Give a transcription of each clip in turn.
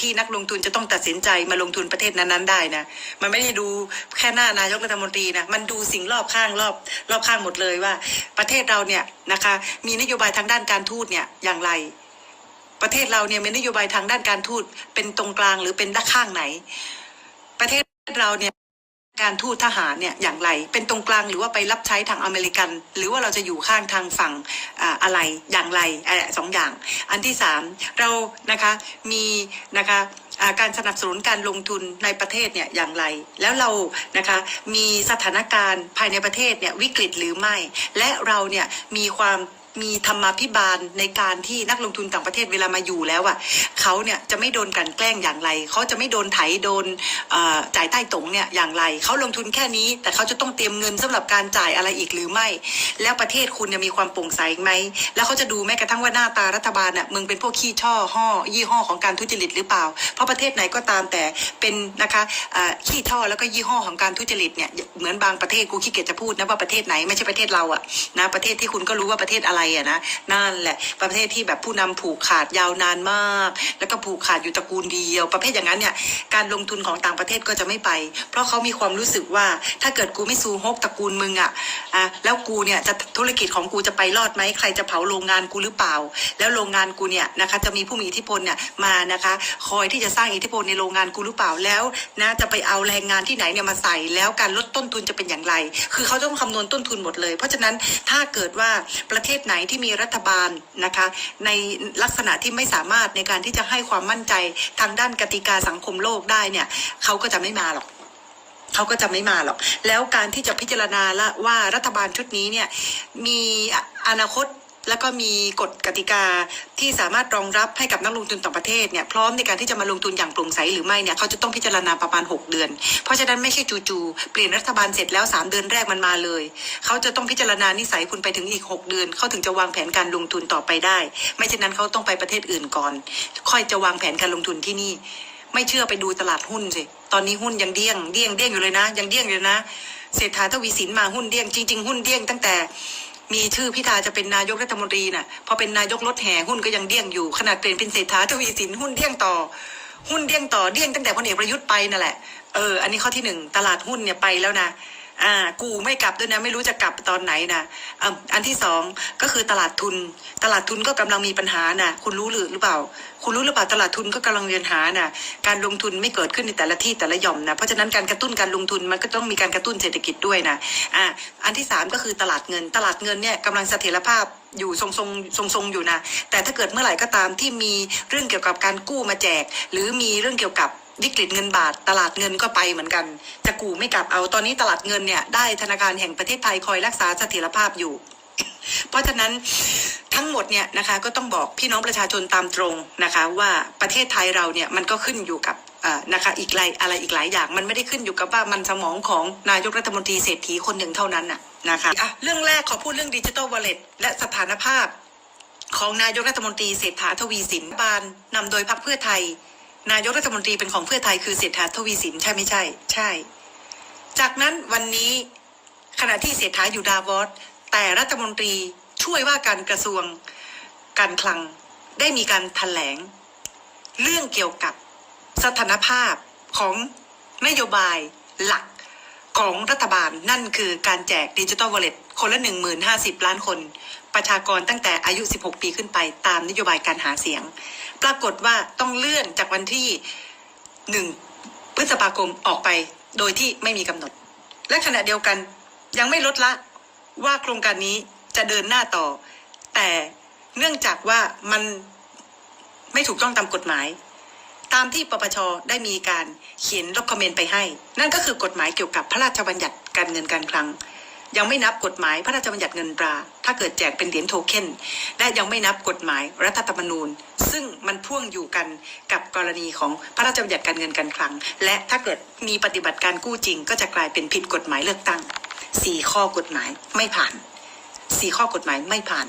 ที่นักลงทุนจะต้องตัดสินใจมาลงทุนประเทศนั้นๆได้นะ มันไม่ได้ดูแค่หน้านายกรัฐมนตรีนะ มันดูสิ่งรอบข้างรอบรอบข้างหมดเลยว่า ประเทศเราเนี่ยนะคะ มีนโยบายทางด้านการทูตเนี่ยอย่างไร ประเทศเราเนี่ยมีนโยบายทางด้านการทูตเป็นตรงกลางหรือเป็นด้านข้างไหน ประเทศเราเนี่ย การทูตทหารเนี่ยอย่างไร เป็นตรงกลางหรือว่าไปรับใช้ทางอเมริกัน หรือว่าเราจะอยู่ข้างทางฝั่งอะไรอย่างไรสองอย่าง อันที่สามเรานะคะมีนะคะการสนับสนุนการลงทุนในประเทศเนี่ยอย่างไร แล้วเรานะคะมีสถานการณ์ภายในประเทศเนี่ยวิกฤตหรือไม่ และเราเนี่ยมีความ มีธรรมาภิบาลในการที่นักลงทุนต่างประเทศเวลามาอยู่แล้วอะเขาเนี่ยจะไม่โดนกันแกล้งอย่างไรเขาจะไม่โดนไถโดนจ่ายใต้ตงเนี่ยอย่างไรเขาลงทุนแค่นี้ แต่เขาจะต้องเตรียมเงินสำหรับการจ่ายอะไรอีกหรือไม่ แล้วประเทศคุณเนี่ยมีความโปร่งใสไหมแล้วเขาจะดูแม้กระทั่งว่าหน้าตารัฐบาลน่ะมึงเป็นพวกขี้ช่อห่อยี่ห้อของการทุจริตหรือเปล่า เพราะประเทศไหนก็ตามแต่เป็นนะคะขี้ช่อแล้วก็ยี่ห้อของการทุจริตเนี่ยเหมือนบางประเทศกูขี้เกียจจะพูดนะว่าประเทศไหนไม่ใช่ประเทศเราอะนะประเทศที่คุณก็รู้ว่าประเทศอะไรอะนะนั่นแหละประเทศที่แบบผู้นำผูกขาดยาวนานมาก แล้วก็ผูกขาดอยู่ตระกูลเดียว ประเภทอย่างนั้นเนี่ยการลงทุนของต่างประเทศก็จะไม่ไป เพราะเขามีความรู้สึกว่าถ้าเกิดกูไม่ซูฮกตระกูลมึงอะอะแล้วกูเนี่ยจะธุรกิจของกูจะไปรอดไหมใครจะเผาโรงงานกูหรือเปล่า แล้วโรงงานกูเนี่ยนะคะจะมีผู้มีอิทธิพลเนี่ยมานะคะ คอยที่จะสร้างอิทธิพลในโรงงานกูหรือเปล่าแล้วนะจะไปเอาแรงงานที่ไหนเนี่ยมาใส่แล้วการลดต้นทุนจะเป็นอย่างไร คือเขาต้องคำนวณต้นทุนหมดเลย เพราะฉะนั้นถ้าเกิดว่าประเทศไหนที่มีรัฐบาลนะคะในลักษณะที่ไม่สามารถในการที่จะให้ความมั่นใจทางด้านกติกาสังคมโลกได้เนี่ยเขาก็จะไม่มาหรอกเขาก็จะไม่มาหรอก แล้วการที่จะพิจารณาละว่ารัฐบาลชุดนี้เนี่ยมีอนาคต แล้วก็มีกฎกติกาที่สามารถรองรับให้กับนักลงทุนต่างประเทศเนี่ยพร้อมในการที่จะมาลงทุนอย่างโปร่งใสหรือไม่เนี่ยเขาจะต้องพิจารณาประมาณ 6 เดือน เพราะฉะนั้นไม่ใช่จู่ๆเปลี่ยนรัฐบาลเสร็จแล้ว 3 เดือนแรกมันมาเลย เขาจะต้องพิจารณานิสัยคุณไปถึงอีก 6 เดือน เขาถึงจะวางแผนการลงทุนต่อไปได้ ไม่เช่นนั้นเขาต้องไปประเทศอื่นก่อน ค่อยจะวางแผนการลงทุนที่นี่ ไม่เชื่อไปดูตลาดหุ้นสิตอนนี้หุ้นยังเดี้ยงเดี้ยงเดี้ยงอยู่เลยนะ ยังเดี้ยงอยู่เลยนะเศรษฐาทวีสินมาหุ้นเดี้ยงจริงๆหุ้นเดี้ยงตั้งแต่ มีชื่อพิธาจะเป็นนายกรัฐมนตรีน่ะพอเป็นนายกรถแห่หุ้นก็ยังเดี้ยงอยู่ขนาดเปลี่ยนเป็นเศรษฐาทวีสินหุ้นเดี้ยงต่อ หุ้นเดี้ยงต่อเดี้ยงตั้งแต่พลเอกประยุทธ์ไปนั่นแหละเอออันนี้ข้อที่หนึ่งตลาดหุ้นเนี่ยไปแล้วนะ อ่า กูไม่กลับด้วยนะ ไม่รู้จะกลับตอนไหนนะอะอันที่สองก็คือตลาดทุน ตลาดทุนก็กำลังมีปัญหานะคุณรู้หรือหรือเปล่า คุณรู้หรือเปล่าตลาดทุนก็กำลังมีปัญหานะการลงทุนไม่เกิดขึ้นในแต่ละที่แต่ละหย่อมนะเพราะฉะนั้นการกระตุ้นการลงทุนมันก็ต้องมีการกระตุ้นเศรษฐกิจด้วยนะอ่าอันที่สามก็คือตลาดเงิน ตลาดเงินเนี่ยกำลังเสถียรภาพอยู่ทรงทรงทรงทรงอยู่นะแต่ถ้าเกิดเมื่อไหร่ก็ตามที่มีเรื่องเกี่ยวกับการกู้มาแจก หรือมีเรื่องเกี่ยวกับ วิกฤตเงินบาท ตลาดเงินก็ไปเหมือนกัน จะกูไม่กลับเอาตอนนี้ตลาดเงินเนี่ยได้ธนาคารแห่งประเทศไทยคอยรักษาเสถียรภาพอยู่ เพราะฉะนั้นทั้งหมดเนี่ยนะคะก็ต้องบอกพี่น้องประชาชนตามตรงนะคะ ว่าประเทศไทยเราเนี่ยมันก็ขึ้นอยู่กับนะคะอีกหลายอะไรอีกหลายอย่าง มันไม่ได้ขึ้นอยู่กับว่ามันสมองของนายกรัฐมนตรีเศรษฐีคนหนึ่งเท่านั้นน่ะนะคะอะเรื่องแรกขอพูดเรื่องดิจิ t a ลวอลเล็ตและสถานภาพของนายกรัฐมนตรีเศรษฐาทวีสินบานนำโดยพรรคเพื่อไทย นายกรัฐมนตรีเป็นของเพื่อไทยคือเศรษฐาทวีสินใช่ไม่ใช่ ใช่ จากนั้นวันนี้ขณะที่เศรษฐาอยู่ดาวอสแต่รัฐมนตรีช่วยว่าการกระทรวงการคลังได้มีการแถลง เรื่องเกี่ยวกับสถานภาพของนโยบายหลัก ของรัฐบาลนั่นคือการแจกดิจิ t a ลวอลเล็ตคนละหนึ่งหมื่นห้าสิบล้านคน ประชากรตั้งแต่อายุ 16 ปีขึ้นไปตามนโยบายการหาเสียง ปรากฏว่าต้องเลื่อนจากวันที่หนึ่งพฤษภาคมออกไปโดยที่ไม่มีกำหนด และขณะเดียวกันยังไม่ลดละว่าโครงการนี้จะเดินหน้าต่อ แต่เนื่องจากว่ามันไม่ถูกต้องตามกฎหมาย ตามที่ปปชได้มีการเขียนร็อกคอมเมนต์ไปให้ นั่นก็คือกฎหมายเกี่ยวกับพระราชบัญญัติการเงินการคลัง ยังไม่นับกฎหมายพระราชบัญญัติเงินตรา ถ้าเกิดแจกเป็นเหรียญโทเค็นและยังไม่นับกฎหมายรัฐธรรมนูญ ซึ่งมันพ่วงอยู่กันกับกรณีของพระราชบัญญัติการเงินการคลัง และถ้าเกิดมีปฏิบัติการกู้จริง ก็จะกลายเป็นผิดกฎหมายเลือกตั้งสี่ข้อกฎหมายไม่ผ่านสี่ข้อกฎหมายไม่ผ่าน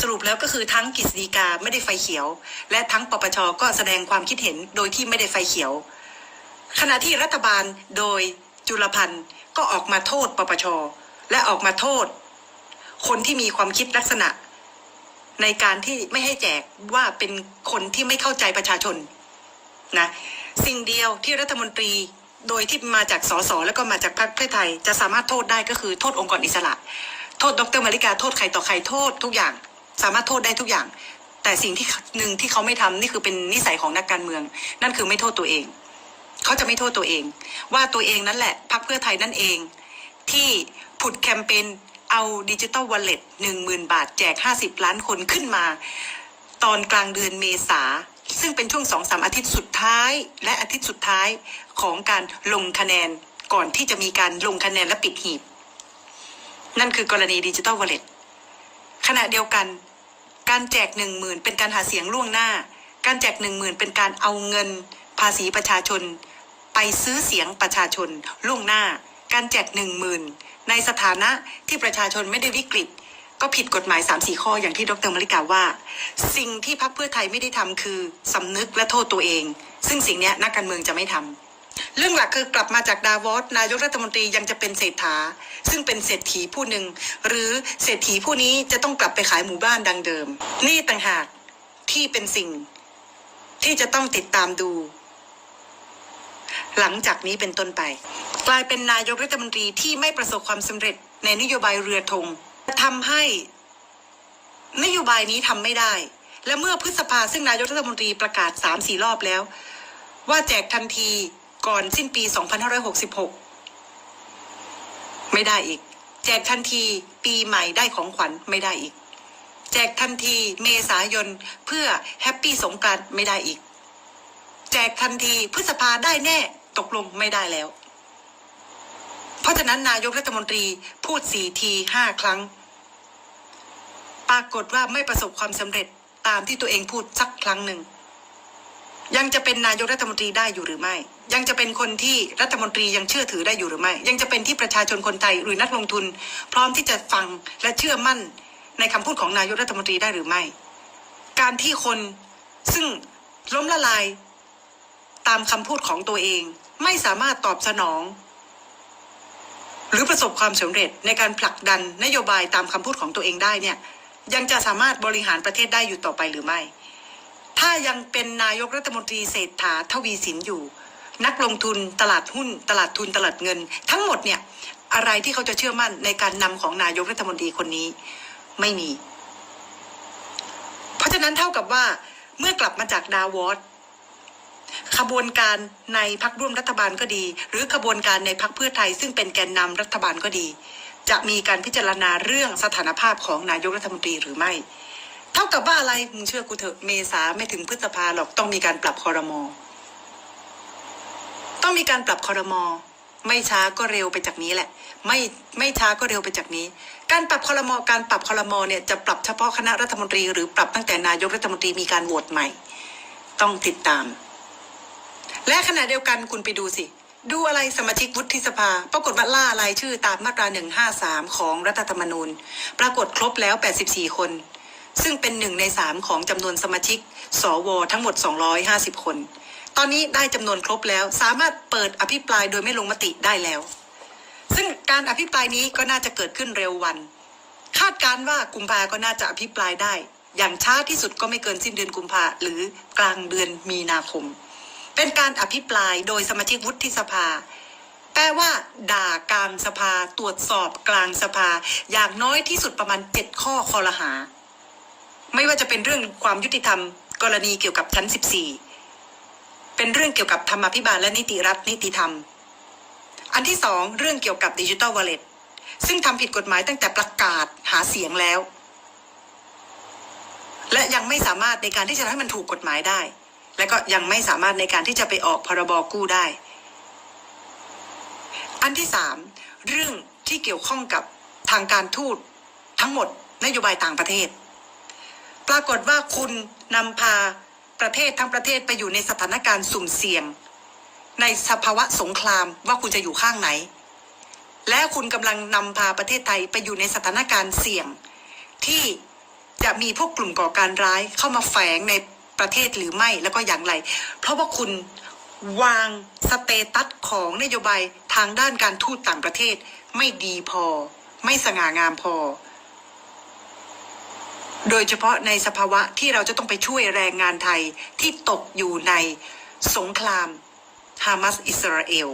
สรุปแล้วก็คือทั้งกฤษฎีกาไม่ได้ไฟเขียว และทั้งปปชก็แสดงความคิดเห็นโดยที่ไม่ได้ไฟเขียว ขณะที่รัฐบาลโดยจุลพันธ์ก็ออกมาโทษปปชและออกมาโทษ คนที่มีความคิดลักษณะ ในการที่ไม่ให้แจกว่าเป็นคนที่ไม่เข้าใจประชาชนนะสิ่งเดียวที่รัฐมนตรีโดยที่มาจากสสแล้วก็มาจากพรรคเพื่อไทย จะสามารถโทษได้ก็คือโทษองค์กรอิสระ โทษดรมาริกาโทษใครต่อใครโทษทุกอย่าง สามารถโทษได้ทุกอย่าง แต่สิ่งที่หนึ่งที่เขาไม่ทำนี่คือเป็นนิสัยของนักการเมือง นั่นคือไม่โทษตัวเอง เขาจะไม่โทษตัวเอง ว่าตัวเองนั่นแหละพรรคเพื่อไทยนั่นเอง ที่ผุดแคมเปญเอาดิจิตอลวอลเล็ตหนึ่งหมื่นบาทแจกห้าสิบล้านคนขึ้นมา ตอนกลางเดือนเมษาซึ่งเป็นช่วงสองสามอาทิตย์สุดท้าย และอาทิตย์สุดท้ายของการลงคะแนนก่อนที่จะมีการลงคะแนนและปิดหีบ นั่นคือกรณีดิจิตอลวอลเล็ต ขณะเดียวกัน การแจกหนึ่งหมื่นเป็นการหาเสียงล่วงหน้า การแจกหนึ่งหมื่นเป็นการเอาเงิน ภาษีประชาชน ไปซื้อเสียงประชาชนล่วงหน้า การแจกหนึ่งหมื่นในสถานะที่ประชาชนไม่ได้วิกฤต ก็ผิดกฎหมาย3ามสี่ข้ออย่างที่ดรมริกาว่า สิ่งที่พรรคเพื่อไทยไม่ได้ทำคือสำนึกและโทษตัวเอง ซึ่งสิ่งนี้นักการเมืองจะไม่ทำ เรื่องหลักคือกลับมาจากดาวอสนายกรัฐมนตรียังจะเป็นเศรษฐา ซึ่งเป็นเศรษฐีผู้หนึ่ง หรือเศรษฐีผู้นี้จะต้องกลับไปขายหมู่บ้านดังเดิม นี่ต่างหากที่เป็นสิ่งที่จะต้องติดตามดู หลังจากนี้เป็นต้นไป กลายเป็นนายกรัฐมนตรีที่ไม่ประสบความสำเร็จในนโยบายเรือธงทำให้นโยบายนี้ทำไม่ได้ และเมื่อพฤษภาซึ่งนายกรัฐมนตรีประกาศสามสี่รอบแล้ว ว่าแจกทันที ก่อนสิ้นปี 2566 ไม่ได้อีก แจกทันทีปีใหม่ได้ของขวัญไม่ได้อีก แจกทันทีเมษายนเพื่อแฮปปี้สงกรานต์ไม่ได้อีก แจกทันทีพฤษภาได้แน่ตกลงไม่ได้แล้ว เพราะฉะนั้นนายกรัฐมนตรีพูดสี่ทีห้าครั้ง ปรากฏว่าไม่ประสบความสำเร็จตามที่ตัวเองพูดสักครั้งหนึ่ง ยังจะเป็นนายกรัฐมนตรีได้อยู่หรือไม่ ยังจะเป็นคนที่รัฐมนตรียังเชื่อถือได้อยู่หรือไม่ ยังจะเป็นที่ประชาชนคนไทยหรือนักลงทุน พร้อมที่จะฟังและเชื่อมั่นในคำพูดของนายกรัฐมนตรีได้หรือไม่ การที่คนซึ่งล้มละลายตามคำพูดของตัวเองไม่สามารถตอบสนอง หรือประสบความสำเร็จในการผลักดันนโยบายตามคำพูดของตัวเองได้เนี่ย ยังจะสามารถบริหารประเทศได้อยู่ต่อไปหรือไม่ ถ้ายังเป็นนายกรัฐมนตรีเศรษฐาทวีสินอยู่ นักลงทุนตลาดหุ้น ตลาดทุนตลาดเงิน ทั้งหมดเนี่ยอะไรที่เขาจะเชื่อมั่นในการนำของนายกรัฐมนตรีคนนี้ไม่มี เพราะฉะนั้นเท่ากับว่าเมื่อกลับมาจากดาวอสขบวนการในพักร่วมรัฐบาลก็ดี หรือขบวนการในพักเพื่อไทย ซึ่งเป็นแกนนำรัฐบาลก็ดี จะมีการพิจารณาเรื่องสถานภาพของนายกรัฐมนตรีหรือไม่ เท่ากับว่าอะไรมึงเชื่อกูเถอะเมษาไม่ถึงพฤษภาหรอกต้องมีการปรับคอรมอต้องมีการปรับคอรมอไม่ช้าก็เร็วไปจากนี้แหละ ไม่ไม่ช้าก็เร็วไปจากนี้ การปรับคอรมอการปรับคอรมอเนี่ยจะปรับเฉพาะคณะรัฐมนตรี หรือปรับตั้งแต่นายกรัฐมนตรีมีการโหวตใหม่ ต้องติดตาม และขณะเดียวกันคุณไปดูสิ ดูอะไรสมาชิกวุฒิสภา ปรากฏว่าล่ารายชื่อตามมาตรา153 ของรัฐธรรมนูญ ปรากฏครบแล้ว 84 คน ซึ่งเป็นหนึ่งในสามของจำนวนสมาชิก สว ทั้งหมด 250 คน ตอนนี้ได้จำนวนครบแล้ว สามารถเปิดอภิปรายโดยไม่ลงมติได้แล้ว ซึ่งการอภิปรายนี้ก็น่าจะเกิดขึ้นเร็ววัน คาดการณ์ว่ากุมภาก็น่าจะอภิปรายได้ อย่างช้าที่สุดก็ไม่เกินสิ้นเดือนกุมภาหรือกลางเดือนมีนาคม เป็นการอภิปรายโดยสมาชิกวุฒิสภาแปลว่า ด่ากลางสภาตรวจสอบกลางสภา อย่างน้อยที่สุดประมาณเจ็ดข้อคอรหา ไม่ว่าจะเป็นเรื่องความยุติธรรม กรณีเกี่ยวกับชั้น 14 เป็นเรื่องเกี่ยวกับธรรมาภิบาลและนิติรัฐนิติธรรม อันที่สองเรื่องเกี่ยวกับดิจิ t a ลวอลเล็ตซึ่งทำผิดกฎหมายตั้งแต่ประกาศหาเสียงแล้ว และยังไม่สามารถในการที่จะทำให้มันถูกกฎหมายได้ และก็ยังไม่สามารถในการที่จะไปออกพรบกู้ได้ อันที่สามเรื่องที่เกี่ยวข้องกับทางการทูตทั้งหมดนโยบายต่างประเทศ ปรากฏว่าคุณนำพาประเทศทั้งประเทศไปอยู่ในสถานการณ์สุ่มเสี่ยง ในสภาวะสงครามว่าคุณจะอยู่ข้างไหน และคุณกำลังนำพาประเทศไทยไปอยู่ในสถานการณ์เสี่ยง ที่จะมีพวกกลุ่มก่อการร้ายเข้ามาแฝงในประเทศหรือไม่แล้วก็อย่างไร เพราะว่าคุณวางสเตตัสของนโยบายทางด้านการทูตต่างประเทศ ไม่ดีพอ ไม่สง่างามพอ โดยเฉพาะในสภาวะที่เราจะต้องไปช่วยแรงงานไทยที่ตกอยู่ในสงครามฮามาสอิสราเอล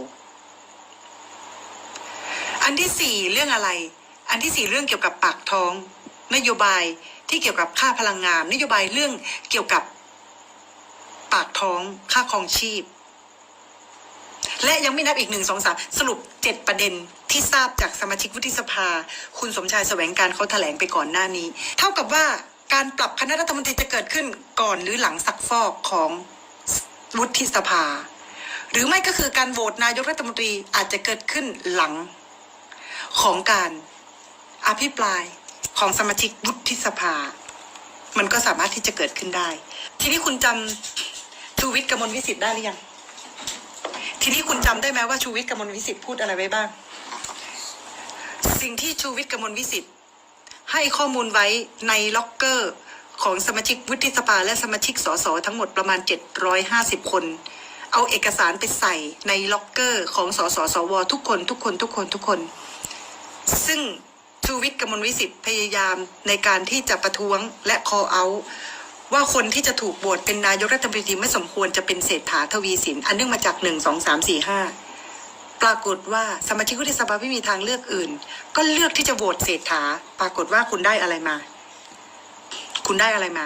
อันที่สี่เรื่องอะไร อันที่สี่เรื่องเกี่ยวกับปากท้อง นโยบายที่เกี่ยวกับค่าพลังงาน นโยบายเรื่องเกี่ยวกับปากท้องค่าครองชีพ และยังไม่นับอีกหนึ่งสองสามสรุปเจ็ดประเด็นที่ทราบจากสมาชิกวุฒิสภา คุณสมชายแสวงการเขาแถลงไปก่อนหน้านี้ เท่ากับว่าการปรับคณะรัฐมนตรีจะเกิดขึ้นก่อนหรือหลังสักฟอกของวุฒิสภา หรือไม่ก็คือการโหวตนายกรัฐมนตรีอาจจะเกิดขึ้นหลังของการอภิปรายของสมาชิกวุฒิสภา มันก็สามารถที่จะเกิดขึ้นได้ ทีนี้คุณจำชูวิทย์กมลวิสิทธิ์ได้หรือยัง ทีนี้คุณจำได้ไหมว่าชูวิทย์กมลวิสิทธิ์พูดอะไรไว้บ้าง สิ่งที่ชูวิทย์กมลวิสิทธิ์ให้ข้อมูลไว้ในล็อกเกอร์ของสมาชิกวุฒิสภาและสมาชิกสสทั้งหมดประมาณ 750 คน เอาเอกสารไปใส่ในล็อกเกอร์ของสสสวทุกคนทุกคนทุกคนทุกคน ซึ่งชูวิทย์กมลวิสิทธิ์พยายามในการที่จะประท้วงและ call out ว่าคนที่จะถูกโหวตเป็นนายกรัฐมนตรีไม่สมควรจะเป็นเศรษฐาทวีสิน อันเนื่องมาจากหนึ่งสองสามสี่ห้าปรากฏว่าสมาชิกวุฒิสภาไม่มีทางเลือกอื่น ก็เลือกที่จะโหวตเศรษฐา ปรากฏว่าคุณได้อะไรมา คุณได้อะไรมา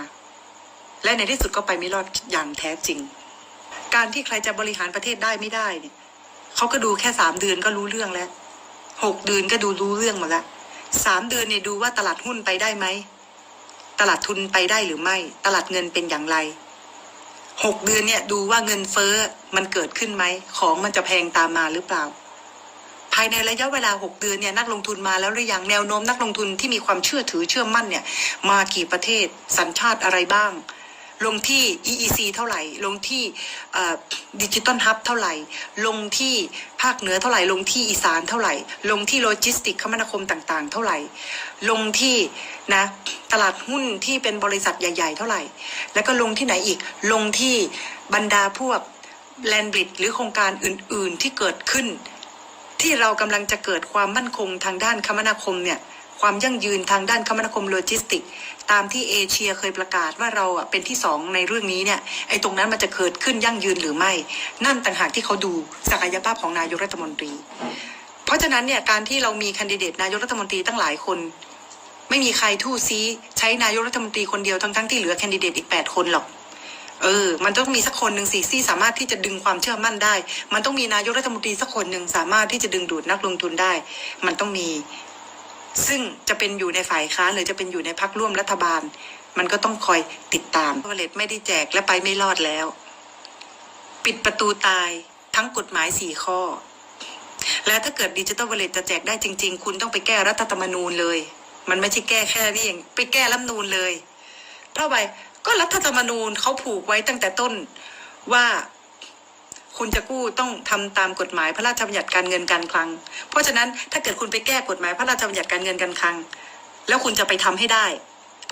และในที่สุดก็ไปไม่รอดอย่างแท้จริง การที่ใครจะบริหารประเทศได้ไม่ได้เนี่ยเขาก็ดูแค่สามเดือนก็รู้เรื่องแล้วหกเดือนก็ดูรู้เรื่องหมดแล้วสามเดือนเนี่ยดูว่าตลาดหุ้นไปได้ไหม ตลาดทุนไปได้หรือไม่ ตลาดเงินเป็นอย่างไรหกเดือนเนี่ยดูว่าเงินเฟ้อมันเกิดขึ้นไหม ของมันจะแพงตามมาหรือเปล่า ภายในระยะเวลาหกเดือนเนี่ยนักลงทุนมาแล้วหรือยังแนวโน้มนักลงทุนที่มีความเชื่อถือเชื่อมั่นเนี่ย มากี่ประเทศ สัญชาติอะไรบ้าง ลงที่ EEC เท่าไหร่ ลงที่ดิจิตอลฮับเท่าไหร่ ลงที่ภาคเหนือเท่าไหร่ ลงที่อีสานเท่าไหร่ ลงที่โลจิสติกคมนาคมต่างๆ เท่าไหร่ ลงที่นะตลาดหุ้นที่เป็นบริษัทใหญ่ ๆ เท่าไหร่ แล้วก็ลงที่ไหนอีก ลงที่บรรดาพวกแลนบริดหรือโครงการอื่นๆที่เกิดขึ้น ที่เรากำลังจะเกิดความมั่นคงทางด้านคมนาคมเนี่ย ความยั่งยืนทางด้านคมนาคมโลจิสติก ตามที่เอเชียเคยประกาศว่าเราอะเป็นที่สองในเรื่องนี้เนี่ยไอ้ตรงนั้นมันจะเกิดขึ้นยั่งยืนหรือไม่ นั่นต่างหากที่เขาดูศักยภาพของนายกรัฐมนตรี เพราะฉะนั้นเนี่ยการที่เรามีแคนดิเดตนายกรัฐมนตรีตั้งหลายคน ไม่มีใครทู่ซีใช้นายกรัฐมนตรีคนเดียวทั้งที่เหลือแคนดิเดตอีกแปดคนหรอกเออ มันต้องมีสักคนหนึ่งสิที่สามารถที่จะดึงความเชื่อมั่นได้ มันต้องมีนายกรัฐมนตรีสักคนหนึ่งสามารถที่จะดึงดูดนักลงทุนได้ มันต้องมี ซึ่งจะเป็นอยู่ในฝ่ายค้านหรือจะเป็นอยู่ในพักร่วมรัฐบาล มันก็ต้องคอยติดตามวอลเลตไม่ได้แจกและไปไม่รอดแล้ว ปิดประตูตายทั้งกฎหมายสี่ข้อ และถ้าเกิดดิจิ t a ลวอลเลตจะแจกได้จริง ๆ คุณต้องไปแก้รัฐธรรมนูญเลย มันไม่ใช่แก้แค่นี้เองไปแก้รัฐนูญเลยเพราะไรก็รัฐธรรมนูญเขาผูกไว้ตั้งแต่ต้นว่า คุณจะกู้ต้องทำตามกฎหมายพระราชบัญญัติการเงินการคลัง เพราะฉะนั้นถ้าเกิดคุณไปแก้กฎหมายพระราชบัญญัติการเงินการคลัง แล้วคุณจะไปทำให้ได้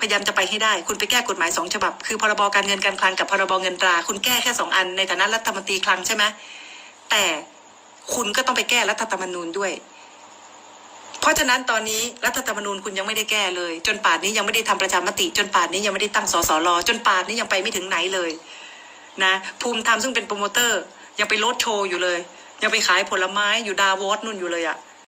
พยายามจะไปให้ได้ คุณไปแก้กฎหมายสองฉบับ คือพรบการเงินการคลังกับพรบเงินตรา คุณแก้แค่สองอันในฐานะรัฐมนตรีคลังใช่ไหมแต่คุณก็ต้องไปแก้รัฐธรรมนูญด้วย เพราะฉะนั้นตอนนี้รัฐธรรมนูญคุณยังไม่ได้แก้เลย จนป่านนี้ยังไม่ได้ทำประชามติ จนป่านนี้ยังไม่ได้ตั้งสสรจนป่านนี้ยังไปไม่ถึงไหนเลย นะ ภูมิธรรมซึ่งเป็นโปรโมเตอร์ ยังไปรถโชว์อยู่เลย ยังไปขายผลไม้อยู่ดาวอสนู่นอยู่เลยอะ